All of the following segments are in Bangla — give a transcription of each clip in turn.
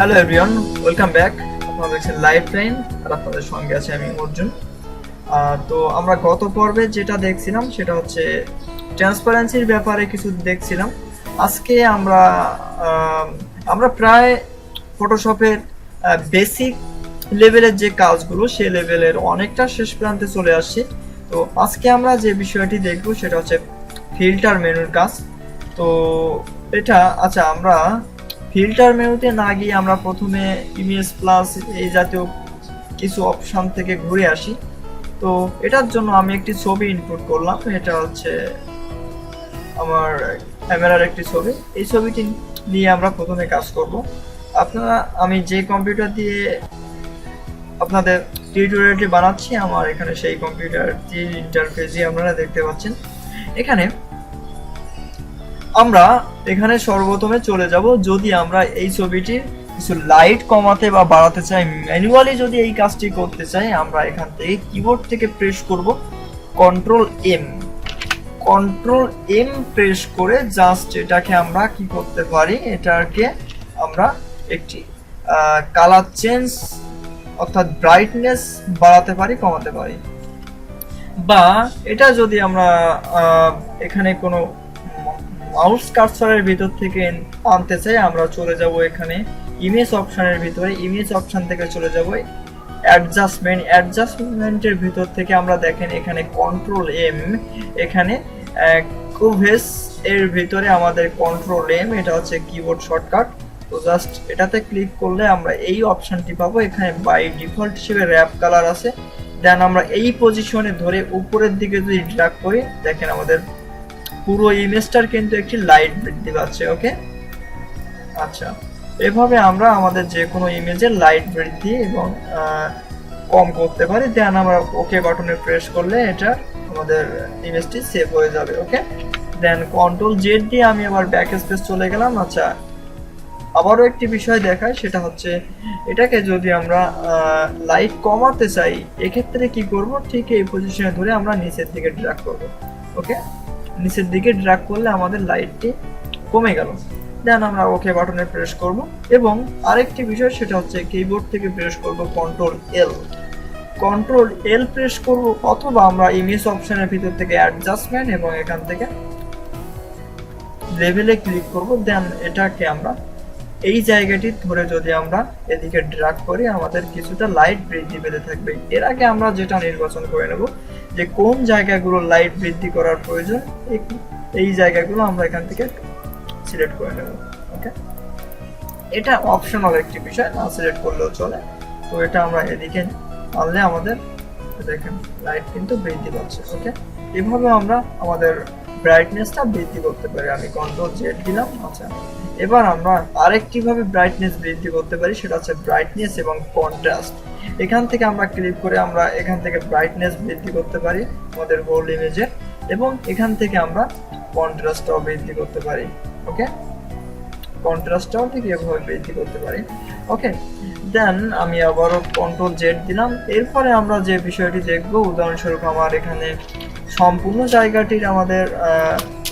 হ্যালো এভরিওয়ান ওয়েলকাম ব্যাক আপনারা দেখছেন লাইভ টাইম আর আপনাদের সঙ্গে আছে আমি অর্জুন। তো আমরা গত পর্বে যেটা দেখছিলাম, সেটা হচ্ছে ট্রান্সপারেন্সির ব্যাপারে কিছু দেখছিলাম। আজকে আমরা আমরা প্রায় ফটোশপের বেসিক লেভেলের যে কাজগুলো সে লেভেলের অনেকটা শেষ প্রান্তে চলে আসছি। তো আজকে আমরা যে বিষয়টি দেখব, সেটা হচ্ছে ফিল্টার মেনুর কাজ। তো এটা আচ্ছা আমরা ফিল্টার মেনুতে না গিয়ে আমরা প্রথমে ইমেজ প্লাস এই জাতীয় কিছু অপশান থেকে ঘুরে আসি। তো এটার জন্য আমি একটি ছবি ইনপুট করলাম। এটা হচ্ছে আমার ক্যামেরার একটি ছবি। এই ছবিটি নিয়ে আমরা প্রথমে কাজ করব। আপনারা, আমি যে কম্পিউটার দিয়ে আপনাদের টিউটোরিয়ালটি বানাচ্ছি, আমার এখানে সেই কম্পিউটারটি ইন্টারফেসই আপনারা দেখতে পাচ্ছেন। এখানে আমরা এখানে সর্বপ্রথমে চলে যাব যদি আমরা এই ছবিটির কিছু লাইট কমাতে বা বাড়াতে চাই ম্যানুয়ালি যদি এই কাজটি করতে চাই, আমরা এখান থেকে কিবোর্ড থেকে প্রেস করব control M control M press করে জাস্ট এটাকে আমরা কি করতে পারি? এটাকে আমরা একটি কালার চেঞ্জ অর্থাৎ ব্রাইটনেস বাড়াতে পারি, কমাতে পারি। বা এটা যদি আমরা এখানে কোনো মাউস কার্সারের ভিতর থেকে আনতে চাই, আমরা চলে যাব এখানে। ইমেজ অপশনের ভিতরে, ইমেজ অপশন থেকে চলে যাব। অ্যাডজাস্টমেন্ট, অ্যাডজাস্টমেন্টের ভিতর থেকে আমরা দেখেন এখানে কন্ট্রোল এম এখানে কুভেস এর ভিতরে আমাদের কন্ট্রোল এম এটা হচ্ছে কিবোর্ড শর্টকাট তো জাস্ট এটাতে ক্লিক করলে আমরা এই অপশনটি পাবো। এখানে বাই ডিফল্ট হিসেবে র্যাপ কালার আছে। দেন আমরা এই পজিশনে ধরে উপরের দিকে যদি ড্রাগ করি, দেখেন আমাদের পুরো ইমেজটার কিন্তু একটি লাইট বৃদ্ধি পাচ্ছে ওকে? আচ্ছা এভাবে আমরা আমাদের যে কোনো ইমেজের লাইট বৃদ্ধি এবং কম করতে পারি, দেন আমরা ওকে বাটনে প্রেস করলে এটা আমাদের ইমেজটি সেভ হয়ে যাবে, ওকে? দেন কন্ট্রোল জেড দিয়ে আমি আবার ব্যাক স্পেস চলে গেলাম আচ্ছা। আবারও একটি বিষয় দেখায় সেটা হচ্ছে এটাকে যদি আমরা লাইট কমাতে চাই, এক্ষেত্রে কি করব? ঠিক এই পজিশনে ধরে আমরা নিচের দিকে ড্রাগ করব, ওকে? নিচের দিকে ড্রাগ করলে আমাদের লাইটটি কমে গেল। দেন আমরা ওকে বাটনে প্রেস করব এবং আরেকটি বিষয় সেটা হচ্ছে কিবোর্ড থেকে প্রেস করব control L control L press করব অথবা আমরা ইমেজ অপশনের ভিতর থেকে অ্যাডজাস্টমেন্ট এবং এখান থেকে লেভেলে ক্লিক করব। দেন এটাকে আমরা এই জায়গাটি ধরে যদি আমরা এদিকে ড্রাগ করি, আমাদের কিছুটা লাইট বৃদ্ধি পেতে থাকবে। এর আগে আমরা যেটা নির্বাচন করে নেব, যে কোন জায়গাগুলো লাইট বৃদ্ধি করার প্রয়োজন, এই- জায়গাগুলো আমরা এখান থেকে সিলেক্ট করে নেব ওকে এটা অপশনাল একটি বিষয়, না সিলেক্ট করলেও চলে। তো এটা আমরা এদিকে আনলে আমাদের, দেখেন লাইট কিন্তু বৃদ্ধি পাচ্ছে ওকে এভাবে আমরা আমাদের ব্রাইটনেসটা বৃদ্ধি করতে পারি। আমি কন্ট্রোল জেড দিলাম আচ্ছা। এবার আমরা আরেকটি ভাবে ব্রাইটনেস বৃদ্ধি করতে পারি, সেটা হচ্ছে ব্রাইটনেস এবং কন্ট্রাস্ট এখান থেকে আমরা ক্লিক করে আমরা এখান থেকে ব্রাইটনেস বৃদ্ধি করতে পারি, আমাদের হোল ইমেজে এবং এখান থেকে আমরা কন্ট্রাস্টটাও বৃদ্ধি করতে পারি ওকে কন্ট্রাস্টটাও ঠিক এভাবে বৃদ্ধি করতে পারি ওকে দেন আমি আবারও কন্ট্রোল জেড দিলাম। এরপরে আমরা যে বিষয়টি দেখব, উদাহরণস্বরূপ আমার এখানে সম্পূর্ণ জায়গাটির আমাদের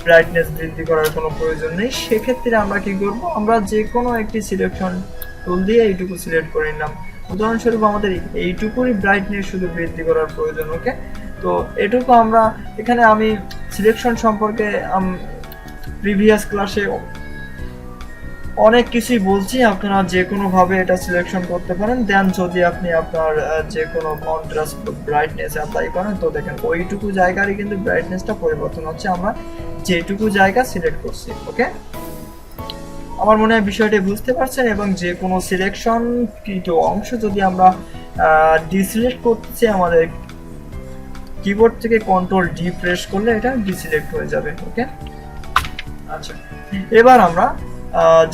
ব্রাইটনেস বৃদ্ধি করার কোনো প্রয়োজন নেই। সেক্ষেত্রে আমরা কি করব? আমরা যে কোনো একটি সিলেকশন টুল দিয়ে এইটুকু সিলেক্ট করে নিলাম। উদাহরণস্বরূপ আমাদের এইটুকুরই ব্রাইটনেস শুধু বৃদ্ধি করার প্রয়োজন ওকে তো এটুকু আমরা, এখানে আমি সিলেকশন সম্পর্কে প্রিভিয়াস ক্লাসে অনেক কিছুই বলছি, আপনারা যে কোনো ভাবে এটা সিলেকশন করতে পারেন। দেন যদি আপনি আপনার যে কোনো কন্ট্রাস্ট ব্রাইটনেস অ্যাপ্লাই করেন, তো দেখেন ওইটুকু জায়গারই কিন্তু ব্রাইটনেসটা পরিবর্তন হচ্ছে। আমরা যেটুকু জায়গা সিলেক্ট করছি ওকে আমার মনে হয় বিষয়টি বুঝতে পারছেন এবং যে কোনো সিলেকশন কৃত অংশ যদি আমরা ডিসিলেক্ট করতে আমাদের কিবোর্ড থেকে কন্ট্রোল ডি প্রেস করলে এটা ডিসিলেক্ট হয়ে যাবে ওকে আচ্ছা এবার আমরা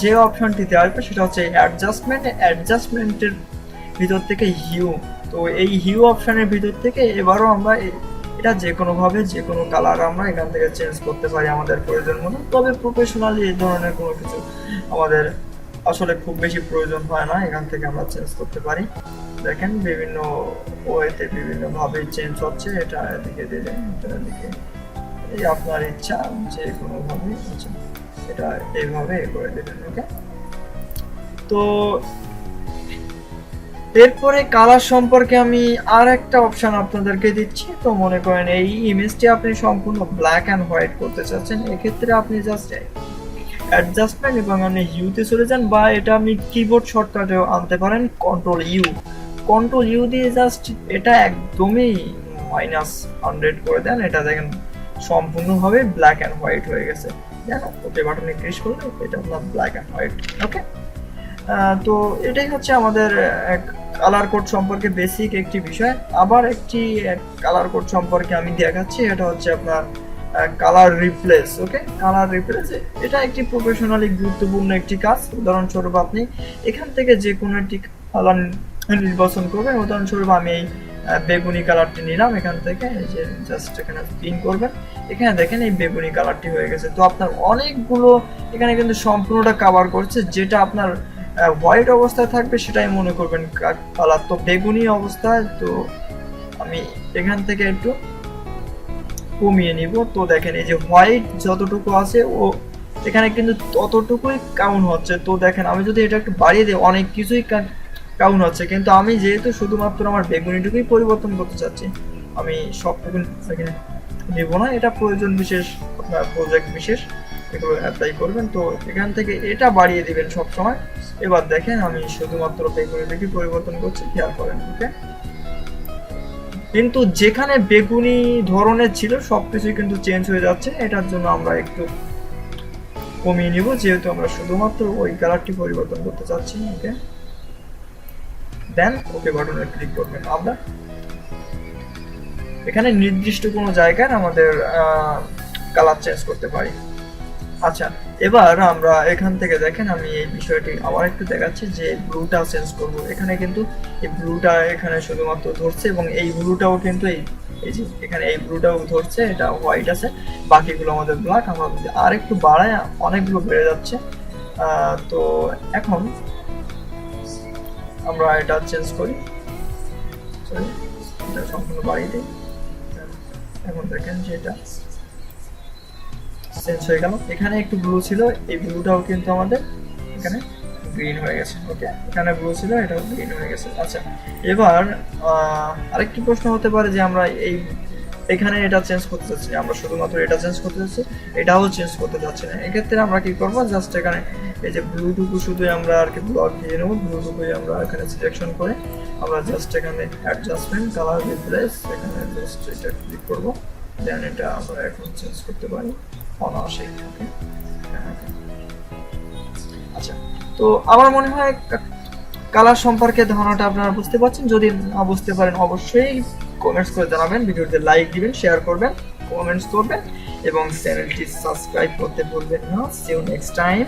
যে অপশনটিতে আসবে সেটা হচ্ছে অ্যাডজাস্টমেন্ট অ্যাডজাস্টমেন্টের ভিতর থেকে হিউ তো এই হিউ অপশনের ভিতর থেকে এবারও আমরা এটা যে কোনোভাবে যে কোনো কালার আমরা এখান থেকে চেঞ্জ করতে পারি আমাদের প্রয়োজন মতো। তবে প্রফেশনালি এই ধরনের কোনো কিছু আমাদের আসলে খুব বেশি প্রয়োজন হয় না, এখান থেকে আমরা চেঞ্জ করতে পারি। দেখেন বিভিন্ন ওয়েতে বিভিন্নভাবে চেঞ্জ হচ্ছে, এটা এদিকে দিলে এটা এদিকে। এই আপনার ইচ্ছা যে কোনো ভাবে আচ্ছা। এটা এইভাবে করে দেবেন, ওকে? তো এরপরে কালার সম্পর্কে আমি আর একটা অপশন আপনাদেরকে দিচ্ছি। তো মনে করেন এই ইমেজটি আপনি সম্পূর্ণ ব্ল্যাক অ্যান্ড হোয়াইট করতে চাচ্ছেন, এক্ষেত্রে আপনি জাস্ট অ্যাডজাস্টমেন্ট এবং আপনি ইউতে চলে যান বা এটা আপনি কিবোর্ড শর্টকাটেও আনতে পারেন কন্ট্রোল ইউ কন্ট্রোল ইউ দিয়ে জাস্ট এটা একদমই মাইনাস হান্ড্রেড করে দেন। এটা দেখেন সম্পূর্ণভাবে ব্ল্যাক অ্যান্ড হোয়াইট হয়ে গেছে। দেখো, ওকে বাটনে ক্লিক করলে এটা আপনার ব্ল্যাক অ্যান্ড হোয়াইট ওকে তো এটাই হচ্ছে আমাদের কালার কোড সম্পর্কে বেসিক একটি বিষয়। আবার একটি কালার কোড সম্পর্কে আমি দেখাচ্ছি, এটা হচ্ছে আপনার colour replace okay colour replace এটা একটি প্রফেশনালি গুরুত্বপূর্ণ একটি কাজ। উদাহরণস্বরূপ আপনি এখান থেকে যে কোনো একটি কালার নির্বাচন করবেন। উদাহরণস্বরূপ আমি এই বেগুনি কালারটি নিলাম এখান থেকে, এই যে জাস্ট এখানে পিন করবেন। এখানে দেখেন এই বেগুনি কালারটি হয়ে গেছে। তো আপনার অনেকগুলো এখানে কিন্তু সম্পূর্ণটা কভার করছে, যেটা আপনার হোয়াইট অবস্থায় থাকবে সেটাই মনে করবেন কালার তো বেগুনি অবস্থায়, তো আমি এখান থেকে একটু কমিয়ে নিব। তো দেখেন এই যে হোয়াইট যতটুকু আছে, ও এখানে কিন্তু ততটুকুই কাউন্ট হচ্ছে। তো দেখেন আমি যদি এটা একটু বাড়িয়ে দিই, অনেক কিছুই কাউন্ট হচ্ছে। কিন্তু আমি যেহেতু শুধুমাত্র আমার বেগুনিটুকুই পরিবর্তন করতে চাচ্ছি, আমি সবটুকু এখানে নেব না, এটা প্রয়োজন বিশেষ আপনার প্রজেক্ট বিশেষ, এগুলো অ্যাপ্লাই করবেন। তো এখান থেকে এটা বাড়িয়ে দিবেন সব সময় এবার দেখেন আমি শুধুমাত্র বেগুনিটুকুই পরিবর্তন করছি, খেয়াল করেন, ওকে? কিন্তু যেখানে বেগুনি ধরনের ছিল সব কিছুই কিন্তু চেঞ্জ হয়ে যাচ্ছে। এটার জন্য আমরা একটু কমিয়ে নিব, যেহেতু আমরা শুধুমাত্র ওই কালারটি পরিবর্তন করতে চাচ্ছি, ওকে? দেন ওকে বাটনে ক্লিক করবেন। আমরা এখানে নির্দিষ্ট কোনো জায়গায় আমাদের কালার চেঞ্জ করতে পারি। আচ্ছা এবার আমরা এখান থেকে দেখেন, আমি এই বিষয়টি আবার একটু দেখাচ্ছি যে ব্লুটা চেঞ্জ করব। এখানে কিন্তু এই ব্লুটা এখানে শুধুমাত্র ধরছে এবং এই ব্লুটাও কিন্তু এই এই যে এখানে এই ব্লুটাও ধরছে, এটা হোয়াইট আছে। বাকিগুলো আমাদের ব্ল্যাক আমরা আর একটু বাড়ায় অনেকগুলো বেড়ে যাচ্ছে। তো এখন আমরা এটা চেঞ্জ করি। সম্পূর্ণ বাড়িয়ে দিই। এখন দেখেন যে এটা চেঞ্জ হয়ে গেল। এখানে একটু ব্লু ছিল, এই ব্লুটাও কিন্তু আমাদের এখানে গ্রিন হয়ে গেছে ওকে এখানে ব্লু ছিল, এটাও গ্রিন হয়ে গেছে। আচ্ছা এবার আরেকটি প্রশ্ন হতে পারে যে আমরা এই, এখানে এটা চেঞ্জ করতে চাচ্ছি আমরা শুধুমাত্র এটা চেঞ্জ করতে চাচ্ছি এটাও চেঞ্জ করতে চাচ্ছি না। এক্ষেত্রে আমরা কি করব? জাস্ট এখানে এই যে ব্লুটুকু শুধু আমরা আর কি ব্লক দিয়ে নেব ব্লুটুকুই আমরা এখানে সিলেকশন করে আমরা জাস্ট এখানে অ্যাডজাস্টমেন্ট কালার রিপ্লেস এখানে জাস্ট এটা ক্লিক করব। দেন এটা আমরা এখন চেঞ্জ করতে পারি। অনায়াসে ওকে আচ্ছা তো আমার মনে হয় কালার সম্পর্কে ধারণাটা আপনারা বুঝতে পারছেন। যদি না বুঝতে পারেন, অবশ্যই কমেন্টস করে জানাবেন। ভিডিওতে লাইক দিবেন শেয়ার করবেন কমেন্টস করবেন এবং চ্যানেলটি সাবস্ক্রাইব করতে ভুলবেন না। See you next time